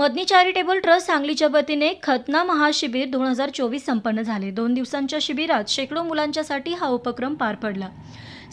मदनी charitable trust सांगलीच्या वतीने खतना महाशिबिर दोन हजार चोवीस संपन्न झाले. दोन दिवसांच्या शिबिरात शेकडो मुलांच्यासाठी हा उपक्रम पार पडला.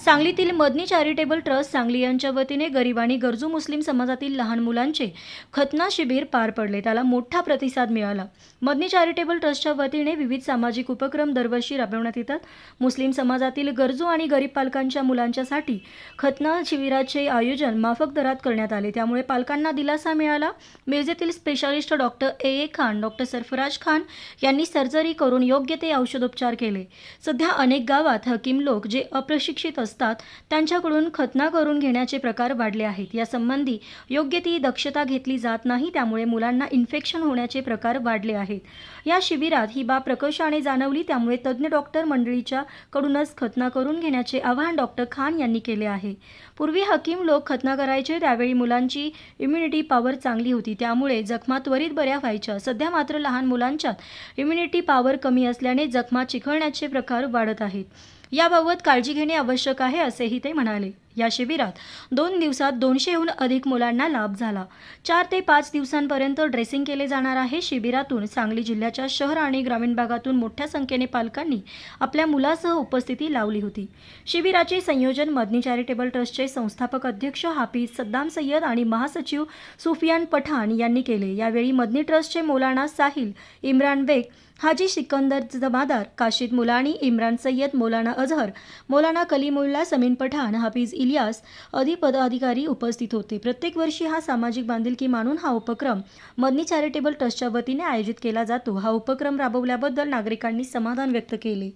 सांगलीतील मदनी चॅरिटेबल ट्रस्ट सांगली यांच्या वतीने गरीब आणि गरजू मुस्लिम समाजातील लहान मुलांचे खतना शिबिर पार पडले. त्याला मोठा प्रतिसाद मिळाला. मदनी चॅरिटेबल ट्रस्टच्या वतीने विविध सामाजिक उपक्रम दरवर्षी राबवण्यात येतात. मुस्लिम समाजातील गरजू आणि गरीब पालकांच्या मुलांच्यासाठी खतना शिबिराचे आयोजन माफक दरात करण्यात आले. त्यामुळे पालकांना दिलासा मिळाला. मिरजेतील specialist doctor A. A. Khan doctor Sarfaraz Khan यांनी सर्जरी करून योग्य ते औषधोपचार केले. सध्या अनेक गावात हकीम लोक जे अप्रशिक्षित असतात त्यांच्याकडून खतना करून घेण्याचे प्रकार वाढले आहेत. यासंबंधी योग्य ती दक्षता घेतली जात नाही त्यामुळे मुलांना इन्फेक्शन होण्याचे प्रकार वाढले आहेत. या शिबिरात ही बाब प्रकर्षाने जाणवली त्यामुळे तज्ज्ञ डॉक्टर मंडळीच्या कडूनच खतना करून घेण्याचे आवाहन डॉक्टर खान यांनी केले आहे. पूर्वी हकीम लोक खतना करायचे त्यावेळी मुलांची इम्युनिटी पॉवर चांगली होती. त्यामुळे जखमा त्वरित बऱ्या व्हायच्या. सध्या मात्र लहान मुलांच्यात इम्युनिटी पॉवर कमी असल्याने जखमा चिखळण्याचे प्रकार वाढत आहेत. याबाबत काळजी घेणे आवश्यक आहे असेही ते म्हणाले. या शिबिरात दोन दिवसात दोनशेहून अधिक मुलांना लाभ झाला. चार ते पाच दिवसांपर्यंत ड्रेसिंग केले जाणार आहे. शिबिरातून सांगली जिल्ह्याच्या शहर आणि ग्रामीण भागातून मोठ्या संख्येने पालकांनी आपल्या मुलासह उपस्थिती लावली होती. शिबिराचे संयोजन मदनी चॅरिटेबल ट्रस्टचे संस्थापक अध्यक्ष हाफिज सद्दाम सय्यद आणि महासचिव सुफियान पठाण यांनी केले. यावेळी मदनी ट्रस्टचे मौलाना साहिल इम्रान बेग हाजी सिकंदर जमादार काशिद मुलाणी इम्रान सय्यद मौलाना अझहर मौलाना कलीमुल्ला समीन पठाण हाफिज इलियास आदी पदाधिकारी उपस्थित होते. प्रत्येक वर्षी हा सामाजिक बांधिलकी मानून हा उपक्रम मदनी चॅरिटेबल ट्रस्टच्या वतीने आयोजित केला जातो. हा उपक्रम राबवल्याबद्दल नागरिकांनी समाधान व्यक्त केले.